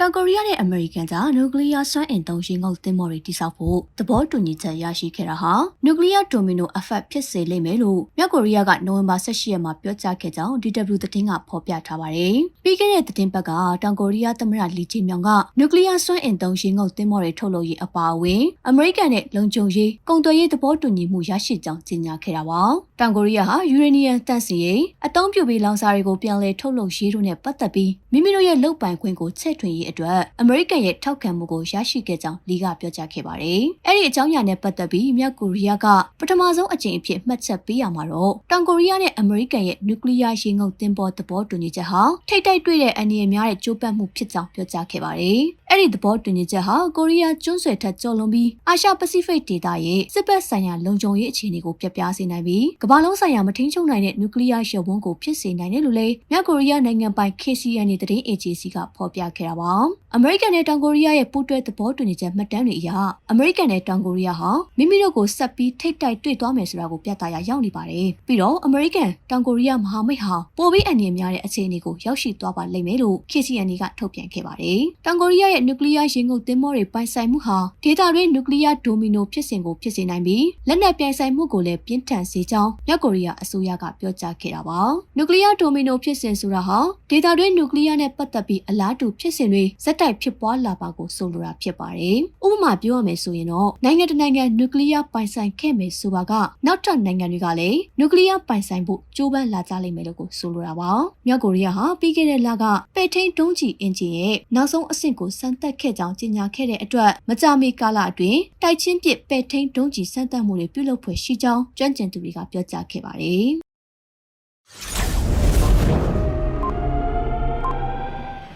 တောင်ကိုရီးယားနဲ့အမေရိကန်ကြားနျူကလ িয়ার စွမ်းအင်သုံးရင်ငုတ်သင်္ဘောတွေတိစောက်ဖို့သဘောတူညီချက်ရရှိခဲ့တာဟာနျူကလ িয়ার ဒိုမီနိုအဖက်ဖြစ်စေလိမ့်မယ်လို့မြောက်ကိုရီးယားကနိုဝင်ဘာ18ရက်မှာပြောကြားခဲ့ကြောင်း DW သတင်းကဖော်ပြထားပါတယ်။ပြီးခဲ့တဲ့သတင်းပတ်ကတောင်ကိုရီးယားသမ္မတလီဂျီမြောင်ကနျူကလ িয়ার စွမ်းအင်သုံးရင်ငုတ်သင်္ဘောတွေထုတ်လုပ်ရေးအပါအဝင်အမေရိကန်နဲ့လုံခြုံရေးကုန်သွယ်ရေးသဘောတူညီမှုရရှိကြောင်းကြေညာခဲ့တာပါ။ တောင်ကိုရီးယားဟာယူရေနီယံတန့်စင်ရေးအသုံးပြုပြီးလောင်စာတွေကိုပြန်လည်ထုတ်လုပ်ရေးတို့နဲ့ပတ်သက်ပြီးမိမိတို့ရဲ့လုပ်ပိုင်ခွင့်ကိုချဲ့ထွင်ရေးအတွက်အမေရိကန်ရဲ့ထောက်ခံမှုကိုရရှိခဲ့ကြောင်းလီကပြောကြားခဲ့ပါတယ်။အဲ့ဒီအကြောင်းအရာနဲ့ပတ်သက်ပြီးမြောက်ကိုရီးယားကပထမဆုံးအကြိမ်အဖြစ်မှတ်ချက်ပေးရမှာတော့တောင်ကိုရီးယားနဲ့အမေရိကန်ရဲ့နျူကလ িয়ার ရေငုပ်သင်္ဘောသဘောတူညီချက်ဟာထိတ်တိုက်တွေ့တဲ့အန္တရာယ်များတဲ့ကြိုးပမ်းမှုဖြစ်ကြောင်းပြောကြားခဲ့ပါတယ်။အဲ့ဒီသဘောတူညီချက်ဟာကိုရီးယားကျွန်းဆွယ်ထက်ကျော်လွန်ပြီးအာရှပစိဖိတ်ဒေသရဲ့စစ်ဘက်ဆိုင်ရာလုံခြုံရေးအခြေအနေကိုပြပြစေနိုင်ပြီးကမ္ဘာလုံးဆိုင်ရာမထိန်ချုပ်နိုင်တဲ့နျူကလ িয়ার ရုပ်ဝန်းကိုဖြစ်စေနိုင်တယ်လို့လည်းမြောက်ကိုရီးယားနိုင်ငံပိုင် KCN သတင်း agency ကဖော်ပြခဲ့တာပါ။အမေရိကန်နဲ့တောင်ကိုရီးယားရဲ့ပူးတွဲသဘောတူညီချက်မှတ်တမ်းတွေအရအမေရိကန်နဲ့တောင်ကိုရီးယားဟာမိမိတို့ကိုဆက်ပြီးထိတ်တိုက်တွေ့သွားမယ်ဆိုတာကိုပြသရာရောက်နေပါတယ်။ပြီးတော့အမေရိကန်တောင်ကိုရီးယားမဟာမိတ်ဟာပိုပြီးအန္တရာယ်များတဲ့အခြေအနေကိုရောက်ရှိသွားပါလိမ့်မယ်လို့ KCN ကထုတ်ပြန်ခဲ့ပါတယ်။တောင်ကိုရီးယားရဲ့နျူကလ িয়ার ရေငုပ်သင်္ဘောတွေပိုင်ဆိုင်မှုဟာဒေသတွင်းနျူကလ িয়ার ဒိုမီနိုဖြစ်စဉ်ကိုဖြစ်စေနိုင်ပြီးလက်နက်ပြိုင်ဆိုင်မှုကိုလည်းပြင်းထန်စေကြောင်း မြောက်ကိုရီးယားအစိုးရကပြောကြားခဲ့တာပါ။နျူကလ িয়ার ဒိုမီနိုဖြစ်စဉ်ဆိုတာဟာဒေသတွင်းနျူကလ িয়ার နဲ့ပတ်သက်ပြီးအလားတူဖြစ်စဉ်တွေဇက်တိုက်ဖြစ်ပွားလာပါကိုဆိုလိုတာဖြစ်ပါတယ်။ဥပမာပြောရမယ်ဆိုရင်တော့နိုင်ငံတစ်နိုင်ငံနျူကလ িয়ার ပိုင်ဆိုင်ခဲ့မယ်ဆိုပါကနောက်ထပ်နိုင်ငံတွေကလည်းနျူကလ িয়ার ပိုင်ဆိုင်ဖို့ကြိုးပမ်းလာကြလိမ့်မယ်လို့ကိုဆိုလိုတာပါ။မြောက်ကိုရီးယားဟာပြီးခဲ့တဲ့လကပဲ့ထိန်ဒုံးကျည်အင်ဂျင်ရဲ့နောက်ဆုံးအဆင့်ကိုစမ်းသပ်ခဲ့ကြောင်းကြေညာခဲ့တဲ့အတွက်မကြာမီကာလအတွင်းတိုက်ချင်းပစ်ပဲ့ထိန်ဒုံးကျည်စမ်းသပ်မှုတွေပြုလုပ်ဖွယ်ရှိကြောင်းကျွမ်းကျင်သူတွေကပြော ကြားခဲ့ပါတယ်။